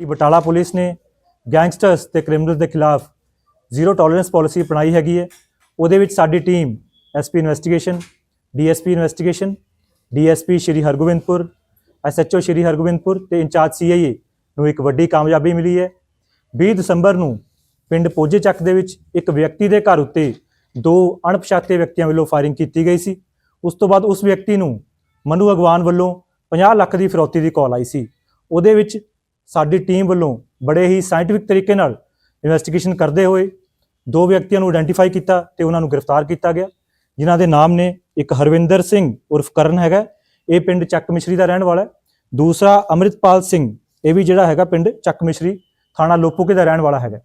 Batala police ਨੇ gangsters ਤੇ criminals ਦੇ ਖਿਲਾਫ ਜ਼ੀਰੋ ਟੋਲਰੈਂਸ ਪਾਲਿਸੀ ਅਪਣਾਈ ਹੈਗੀ ਹੈ। ਉਹਦੇ ਵਿੱਚ ਸਾਡੀ team SP investigation DSP investigation DSP Shri Hargobindpur SHO Shri Hargobindpur ਤੇ ਇੰਚਾਰਜ ਸੀਆਈਏ ਨੂੰ ਇੱਕ ਵੱਡੀ ਕਾਮਯਾਬੀ ਮਿਲੀ ਹੈ। 20 ਦਸੰਬਰ ਨੂੰ ਪਿੰਡ ਪੋਜੇ ਚੱਕ ਦੇ ਵਿੱਚ ਇੱਕ ਵਿਅਕਤੀ ਦੇ ਘਰ ਉੱਤੇ ਦੋ ਅਣਪਛਾਤੇ ਵਿਅਕਤੀਆਂ ਵੱਲੋਂ ਫਾਇਰਿੰਗ ਕੀਤੀ ਗਈ ਸੀ। ਉਸ ਤੋਂ ਬਾਅਦ ਉਸ ਵਿਅਕਤੀ ਨੂੰ ਮਨੂ ਅਗਵਾਨ ਵੱਲੋਂ 50 ਲੱਖ ਦੀ ਫਿਰੌਤੀ ਦੀ ਕਾਲ ਆਈ ਸੀ। ਉਹਦੇ ਵਿੱਚ ਸਾਡੀ ਟੀਮ ਵੱਲੋਂ ਬੜੇ ਹੀ ਸਾਇੰਟਿਫਿਕ ਤਰੀਕੇ ਨਾਲ ਇਨਵੈਸਟੀਗੇਸ਼ਨ ਕਰਦੇ ਹੋਏ ਦੋ ਵਿਅਕਤੀਆਂ ਨੂੰ ਆਇਡੈਂਟੀਫਾਈ ਕੀਤਾ ਤੇ ਉਹਨਾਂ ਨੂੰ ਗ੍ਰਿਫਤਾਰ ਕੀਤਾ ਗਿਆ, ਜਿਨ੍ਹਾਂ ਦੇ ਨਾਮ ਨੇ ਇੱਕ ਹਰਵਿੰਦਰ ਸਿੰਘ ਉਰਫ ਕਰਨ ਹੈਗਾ, ਇਹ ਪਿੰਡ ਚੱਕ ਮਿਸ਼ਰੀ ਦਾ ਰਹਿਣ ਵਾਲਾ ਹੈ। ਦੂਸਰਾ ਅਮਰਿਤਪਾਲ ਸਿੰਘ, ਇਹ ਵੀ ਜਿਹੜਾ ਹੈਗਾ ਪਿੰਡ ਚੱਕ ਮਿਸ਼ਰੀ ਥਾਣਾ ਲੋਪੋਕੇ ਦਾ ਰਹਿਣ ਵਾਲਾ ਹੈਗਾ।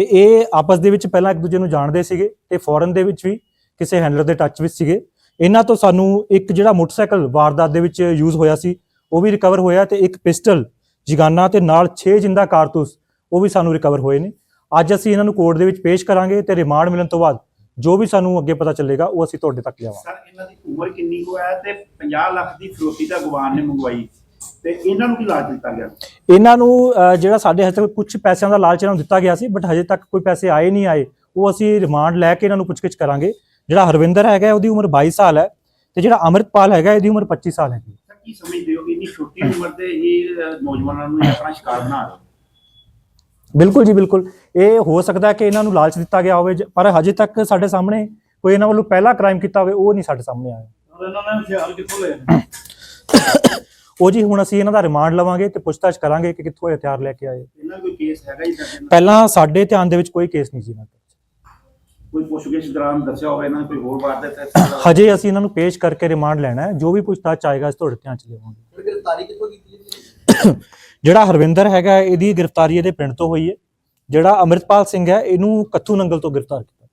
ਤੇ ਇਹ ਆਪਸ ਦੇ ਵਿੱਚ ਪਹਿਲਾਂ ਇੱਕ ਦੂਜੇ ਨੂੰ ਜਾਣਦੇ ਸੀਗੇ ਤੇ ਫੋਰਨ ਦੇ ਵਿੱਚ ਵੀ, ਕਿਸੇ ਹੈਂਡਲਰ ਦੇ ਟੱਚ ਵਿੱਚ ਸੀਗੇ। ਇਹਨਾਂ ਤੋਂ ਸਾਨੂੰ ਇੱਕ ਜਿਹੜਾ ਮੋਟਰਸਾਈਕਲ ਵਾਰਦਾਤ ਦੇ ਵਿੱਚ ਯੂਜ਼ ਹੋਇਆ ਸੀ, ਉਹ ਵੀ ਰਿਕਵਰ ਹੋਇਆ ਤੇ ਇੱਕ ਪਿਸਟਲ ਜਿਗਾਨਾ ਤੇ ਨਾਲ 6 ਜਿੰਦਾ ਕਾਰਤੂਸ, ਉਹ ਵੀ ਸਾਨੂੰ ਰਿਕਵਰ ਹੋਏ ਨੇ। ਅੱਜ ਅਸੀਂ ਇਹਨਾਂ ਨੂੰ ਕੋਰਟ ਦੇ ਵਿੱਚ ਪੇਸ਼ ਕਰਾਂਗੇ ਤੇ ਰਿਮਾਂਡ ਮਿਲਣ ਤੋਂ ਬਾਅਦ ਜੋ ਵੀ ਸਾਨੂੰ ਅੱਗੇ ਪਤਾ ਚੱਲੇਗਾ, ਉਹ ਅਸੀਂ ਤੁਹਾਡੇ ਤੱਕ ਲਿਆਵਾਂਗੇ। ਸਰ ਇਹਨਾਂ ਦੀ ਉਮਰ ਕਿੰਨੀ ਕੁ ਹੈ ਤੇ 50 ਲੱਖ ਦੀ ਫਿਰੋਤੀ ਤਾਂ ਗਵਾਨ ਨੇ ਮੰਗਵਾਈ? ਤੇ ਇਹਨਾਂ ਨੂੰ ਕੀ ਲਾਜ ਦਿੱਤਾ ਗਿਆ? ਇਹਨਾਂ ਨੂੰ ਜਿਹੜਾ ਸਾਡੇ ਹੱਥ ਤੱਕ ਕੁਝ ਪੈਸਿਆਂ ਦਾ ਲਾਲਚ ਇਹਨਾਂ ਨੂੰ ਦਿੱਤਾ ਗਿਆ ਸੀ ਬਟ ਹਜੇ ਤੱਕ ਕੋਈ ਪੈਸੇ ਆਏ ਨਹੀਂ ਆਏ। ਉਹ ਅਸੀਂ ਰਿਮਾਂਡ ਲੈ ਕੇ ਇਹਨਾਂ ਨੂੰ ਪੁੱਛਗਿੱਛ ਕਰਾਂਗੇ। ਜਿਹੜਾ ਹਰਵਿੰਦਰ ਹੈਗਾ ਉਹਦੀ ਉਮਰ 22 ਸਾਲ ਹੈ ਤੇ ਜਿਹੜਾ ਅਮਰਿਤਪਾਲ ਹੈਗਾ ਇਹਦੀ ਉਮਰ 25 ਸਾਲ ਹੈਗੀ। ਕੀ ਸਮਝਦੇ ਹੋ ਕਿ ਇੰਨੀ ਛੋਟੀ ਉਮਰ ਦੇ ਹੀ ਅਹ, ਨੌਜਵਾਨਾਂ ਨੂੰ ਇਹ ਆਪਣਾ ਸ਼ਿਕਾਰ ਬਣਾ ਰਹੇ ਹੋ? ਬਿਲਕੁਲ ਜੀ ਬਿਲਕੁਲ। ਇਹ ਹੋ ਸਕਦਾ ਹੈ ਕਿ ਇਹਨਾਂ ਨੂੰ ਲਾਲਚ ਦਿੱਤਾ ਗਿਆ ਹੋਵੇ ਜ- ਪਰ ਹਜੇ ਤੱਕ ਸਾਡੇ ਸਾਹਮਣੇ ਕੋਈ ਇਹਨਾਂ ਵੱਲੋਂ ਪਹਿਲਾ ਕ੍ਰਾਈਮ ਕੀਤਾ ਹੋਵੇ ਉਹ ਨਹੀਂ ਸਾਡੇ ਸਾਹਮਣੇ ਆਇਆ। ਇਹਨਾਂ ਨੇ ਹਥਿਆਰ ਕਿੱਥੋਂ ਲਏ ਉਹ ਜੀ ਹੁਣ ਅਸੀਂ ਇਹਨਾਂ ਦਾ ਰਿਮਾਂਡ ਲਵਾਂਗੇ ਤੇ ਪੁੱਛਤਾਛ ਕਰਾਂਗੇ ਕਿ ਕਿੱਥੋਂ ਇਹ ਹਥਿਆਰ ਲੈ ਕੇ ਆਏ। ਇਹਨਾਂ ਦਾ ਕੋਈ ਕੇਸ ਹੈਗਾ ਇਹਨਾਂ ਦਾ? ਪਹਿਲਾਂ ਸਾਡੇ ਧਿਆਨ ਦੇ ਵਿੱਚ ਕੋਈ ਕੇਸ ਨਹੀਂ ਸੀ ਇਹਨਾਂ ਦਾ ਕੋਈ ਪੁੱਛਗਿੱਛ ਦੌਰਾਨ ਦੱਸਿਆ ਹੋਵੇ ਇਹਨਾਂ ਨੇ ਕੋਈ ਹੋਰ ਵਾਰਦਾਤ ਹੈ ਹਜੇ ਅਸੀਂ ਇਹਨਾਂ ਨੂੰ ਪੇਸ਼ ਕਰਕੇ ਰਿਮਾਂਡ ਲੈਣਾ ਹੈ। ਜੋ ਵੀ ਪੁੱਛਤਾਛ ਆਏਗਾ ਅਸੀਂ ਤੁਹਾਡੇ ਧਿਆਨ ਚ ਲਿਆਵਾਂਗੇ। ਗ੍ਰਿਫਤਾਰੀ ਕਿੱਥੋਂ ਕੀਤੀ ਜੀ? ਜਿਹੜਾ ਹਰਵਿੰਦਰ ਹੈਗਾ ਇਹਦੀ ਗ੍ਰਿਫਤਾਰੀ ਇਹਦੇ ਪਿੰਡ ਤੋਂ ਹੋਈ ਹੈ। ਜਿਹੜਾ ਅਮਰਿਤਪਾਲ ਸਿੰਘ ਹੈ ਇਹਨੂੰ ਕੱਥੂ ਨੰਗਲ ਤੋਂ ਗ੍ਰਿਫਤਾਰ ਕੀਤਾ।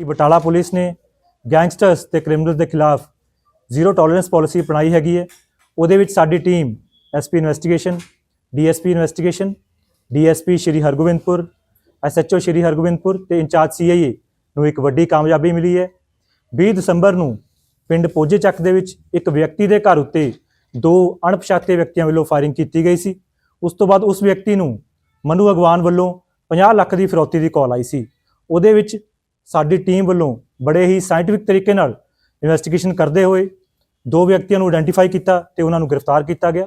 ਕਿ ਬਟਾਲਾ ਪੁਲਿਸ ਨੇ ਗੈਂਗਸਟਰਸ ਤੇ ਕ੍ਰਿਮੀਨਲਸ ਦੇ ਖਿਲਾਫ ਜ਼ੀਰੋ ਟੋਲਰੈਂਸ ਪਾਲਿਸੀ ਅਪਣਾਈ ਹੈਗੀ ਹੈ। ਉਹਦੇ ਵਿੱਚ ਸਾਡੀ team SP investigation, DSP investigation, DSP Shri Hargobindpur, SHO Shri Hargobindpur ਤੇ ਇੰਚਾਰਜ ਸੀਆਈਏ ਨੂੰ ਇੱਕ ਵੱਡੀ ਕਾਮਯਾਬੀ ਮਿਲੀ ਹੈ। 20 ਦਸੰਬਰ ਨੂੰ ਪਿੰਡ ਪੋਜੇ ਚੱਕ ਦੇ ਵਿੱਚ ਇੱਕ ਵਿਅਕਤੀ ਦੇ ਘਰ ਉੱਤੇ ਦੋ ਅਣਪਛਾਤੇ ਵਿਅਕਤੀਆਂ ਵੱਲੋਂ ਫਾਇਰਿੰਗ ਕੀਤੀ ਗਈ ਸੀ। ਉਸ ਤੋਂ ਬਾਅਦ ਉਸ ਵਿਅਕਤੀ ਨੂੰ ਮਨੂ ਅਗਵਾਨ ਵੱਲੋਂ 50 ਲੱਖ ਦੀ ਫਿਰੌਤੀ ਦੀ ਕਾਲ ਆਈ ਸੀ। ਉਹਦੇ ਵਿੱਚ ਸਾਡੀ ਟੀਮ ਵੱਲੋਂ ਬੜੇ ਹੀ ਸਾਇੰਟਿਫਿਕ ਤਰੀਕੇ ਨਾਲ ਇਨਵੈਸਟੀਗੇਸ਼ਨ ਕਰਦੇ ਹੋਏ ਦੋ ਵਿਅਕਤੀਆਂ ਨੂੰ ਆਇਡੈਂਟੀਫਾਈ ਕੀਤਾ ਤੇ ਉਹਨਾਂ ਨੂੰ ਗ੍ਰਿਫਤਾਰ ਕੀਤਾ ਗਿਆ,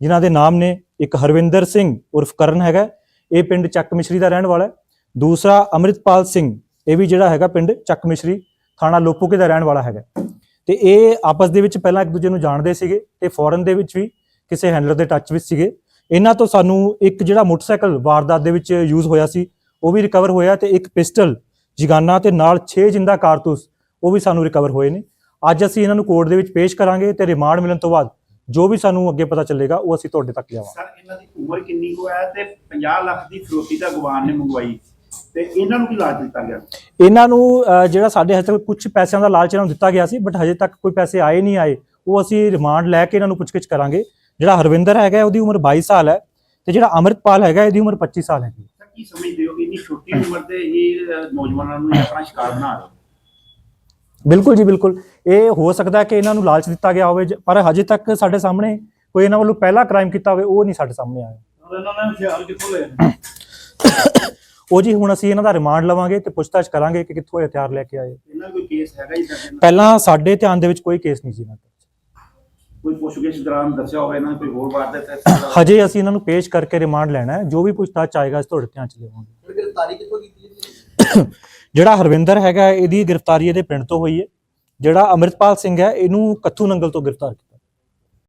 ਜਿਨ੍ਹਾਂ ਦੇ ਨਾਮ ਨੇ ਇੱਕ ਹਰਵਿੰਦਰ ਸਿੰਘ ਉਰਫ ਕਰਨ ਹੈਗਾ, ਇਹ ਪਿੰਡ ਚੱਕ ਮਿਸ਼ਰੀ ਦਾ ਰਹਿਣ ਵਾਲਾ ਹੈ। ਦੂਸਰਾ ਅਮਰਿਤਪਾਲ ਸਿੰਘ, ਇਹ ਵੀ ਜਿਹੜਾ ਹੈਗਾ ਪਿੰਡ ਚੱਕ ਮਿਸ਼ਰੀ ਥਾਣਾ ਲੋਪੋਕੇ ਦਾ ਰਹਿਣ ਵਾਲਾ ਹੈਗਾ। ਤੇ ਇਹ ਆਪਸ ਦੇ ਵਿੱਚ ਪਹਿਲਾਂ ਇੱਕ ਦੂਜੇ ਨੂੰ ਜਾਣਦੇ ਸੀਗੇ ਤੇ ਫੋਰਨ ਦੇ ਵਿੱਚ ਵੀ ਕਿਸੇ ਹੈਂਡਲਰ ਦੇ ਟੱਚ ਵਿੱਚ ਸੀਗੇ। ਇਹਨਾਂ ਤੋਂ ਸਾਨੂੰ ਇੱਕ ਜਿਹੜਾ ਮੋਟਰਸਾਈਕਲ ਵਾਰਦਾਤ ਦੇ ਵਿੱਚ ਯੂਜ਼ ਹੋਇਆ ਸੀ, ਉਹ ਵੀ ਰਿਕਵਰ ਹੋਇਆ ਤੇ ਇੱਕ ਪਿਸਟਲ ਜਿਗਾਨਾ ਤੇ ਨਾਲ 6 ਜਿੰਦਾ ਕਾਰਤੂਸ ਉਹ ਵੀ ਸਾਨੂੰ ਰਿਕਵਰ ਹੋਏ ਨੇ। ਅੱਜ ਅਸੀਂ ਇਹਨਾਂ ਨੂੰ ਕੋਰਟ ਦੇ ਵਿੱਚ ਪੇਸ਼ ਕਰਾਂਗੇ ਤੇ ਰਿਮਾਂਡ ਮਿਲਣ ਤੋਂ ਬਾਅਦ ਜੋ ਵੀ ਸਾਨੂੰ ਅੱਗੇ ਪਤਾ ਚੱਲੇਗਾ ਉਹ ਅਸੀਂ ਤੁਹਾਡੇ ਤੱਕ ਲਿਆਵਾਂਗੇ। ਸਰ ਇਹਨਾਂ ਦੀ ਉਮਰ ਕਿੰਨੀ ਕੁ ਹੈ ਤੇ 50 ਲੱਖ ਦੀ ਫਿਰੋਤੀ ਤਾਂ ਗਵਾਨ ਨੇ ਮੰਗਵਾਈ ਤੇ ਇਹਨਾਂ ਨੂੰ ਕੀ ਲਾਜ ਦਿੱਤਾ ਗਿਆ? ਇਹਨਾਂ ਨੂੰ ਜਿਹੜਾ ਸਾਡੇ ਹੱਥ ਕੁਝ ਪੈਸਿਆਂ ਦਾ ਲਾਲਚ ਇਹਨਾਂ ਨੂੰ ਦਿੱਤਾ ਗਿਆ ਸੀ ਬਟ ਹਜੇ ਤੱਕ ਕੋਈ ਪੈਸੇ ਆਏ ਨਹੀਂ ਆਏ ਉਹ ਅਸੀਂ ਰਿਮਾਂਡ ਲੈ ਕੇ ਇਹਨਾਂ ਨੂੰ ਪੁੱਛਗਿੱਛ ਕਰਾਂਗੇ। ਜਿਹੜਾ ਹਰਵਿੰਦਰ ਹੈਗਾ ਉਹਦੀ ਉਮਰ 22 ਸਾਲ ਹੈ ਤੇ ਜਿਹੜਾ ਅਮਰਿਤਪਾਲ ਹੈਗਾ ਇਹਦੀ ਉਮਰ 25 ਸਾਲ ਹੈਗੀ। ਕੀ ਸਮਝਦੇ ਹੋ ਕਿ ਇੰਨੀ ਛੋਟੀ ਉਮਰ ਦੇ ਹੀ ਨੌਜਵਾਨਾਂ ਨੂੰ ਆਪਣਾ ਸ਼ਿਕਾਰ ਬਣਾ ਰਹੇ? ਬਿਲਕੁਲ ਜੀ ਬਿਲਕੁਲ। ਇਹ ਹੋ ਸਕਦਾ ਹੈ ਕਿ ਇਹਨਾਂ ਨੂੰ ਲਾਲਚ ਦਿੱਤਾ ਗਿਆ ਹੋਵੇ ਜ- ਪਰ ਹਜੇ ਤੱਕ ਸਾਡੇ ਸਾਹਮਣੇ ਕੋਈ ਇਹਨਾਂ ਵੱਲੋਂ ਪਹਿਲਾ ਕ੍ਰਾਈਮ ਕੀਤਾ ਹੋਵੇ ਉਹ ਨਹੀਂ ਸਾਡੇ ਸਾਹਮਣੇ ਆਇਆ। ਇਹਨਾਂ ਨੇ ਹਥਿਆਰ ਕਿੱਥੋਂ ਲਏ ਉਹ ਜੀ ਹੁਣ ਅਸੀਂ ਇਹਨਾਂ ਦਾ ਰਿਮਾਂਡ ਲਵਾਂਗੇ ਤੇ ਪੁੱਛਤਾਛ ਕਰਾਂਗੇ ਕਿ ਕਿੱਥੋਂ ਇਹ ਹਥਿਆਰ ਲੈ ਕੇ ਆਏ। ਇਹਨਾਂ ਕੋਈ ਕੇਸ ਹੈਗਾ ਦਾ? ਪਹਿਲਾਂ ਸਾਡੇ ਧਿਆਨ ਦੇ ਵਿੱਚ ਕੋਈ ਕੇਸ ਨਹੀਂ ਸੀ ਇਹਨਾਂ ਦਾ। ਕੋਈ ਪੁੱਛਗਿੱਛ ਦੌਰਾਨ ਦੱਸਿਆ ਹੋਵੇ ਇਹਨਾਂ ਨੇ ਕੋਈ ਹੋਰ ਵਾਰਦਾਤ ਹੈ? ਹਜੇ ਅਸੀਂ ਇਹਨਾਂ ਨੂੰ ਪੇਸ਼ ਕਰਕੇ ਰਿਮਾਂਡ ਲੈਣਾ ਹੈ। ਜੋ ਵੀ ਪੁੱਛਤਾਛ ਆਏਗਾ ਅਸੀਂ ਤੁਹਾਡੇ ਧਿਆਨ ਚ ਲਿਆਵਾਂਗੇ। ਗ੍ਰਿਫਤਾਰੀ ਕਿੱਥੋਂ ਕੀਤੀ ਜਿਹੜਾ ਹਰਵਿੰਦਰ ਹੈਗਾ ਇਹਦੀ ਗ੍ਰਿਫਤਾਰੀ ਇਹਦੇ ਪਿੰਡ ਤੋਂ ਹੋਈ ਹੈ। ਜਿਹੜਾ ਅਮਰਿਤਪਾਲ ਸਿੰਘ ਹੈ ਇਹਨੂੰ ਕੱਥੂ ਨੰਗਲ ਤੋਂ ਗ੍ਰਿਫਤਾਰ ਕੀਤਾ